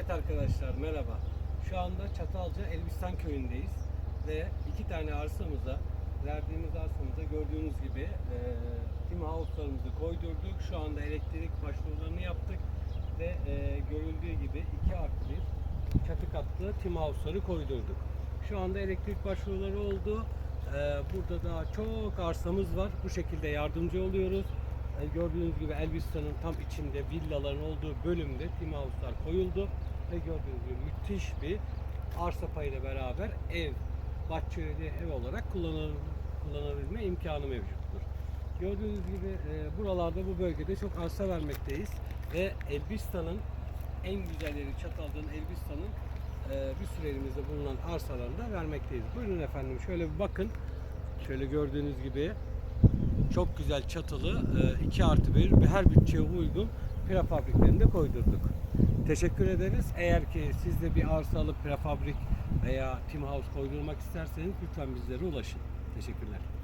Evet arkadaşlar merhaba. Şu anda Çatalca Elbistan köyündeyiz ve iki tane arsamıza verdiğimiz arsamıza gördüğünüz gibi e, tim house'larımızı koydurduk. Şu anda elektrik başvurularını yaptık ve e, görüldüğü gibi iki artı bir çatı katlı tim house'ları koydurduk. Şu anda elektrik başvuruları oldu. E, burada daha çok arsamız var. Bu şekilde yardımcı oluyoruz. E, Gördüğünüz gibi Elbistan'ın tam içinde villaların olduğu bölümde tim house'lar koyuldu ve gördüğünüz gibi müthiş bir arsa payıyla beraber ev, bahçeli ev olarak kullanıl, kullanabilme imkanı mevcuttur. Gördüğünüz gibi e, buralarda bu bölgede çok arsa vermekteyiz ve Elbistan'ın en güzel yeri Elbistan'ın e, bir sürü bulunan arsalarını da vermekteyiz. Buyurun efendim şöyle bir bakın. Şöyle gördüğünüz gibi çok güzel çatılı 2 artı 1 ve her bütçeye uygun prefabriklerini de koydurduk. Teşekkür ederiz. Eğer ki siz de bir arsa alıp prefabrik veya team house koydurmak isterseniz lütfen bizlere ulaşın. Teşekkürler.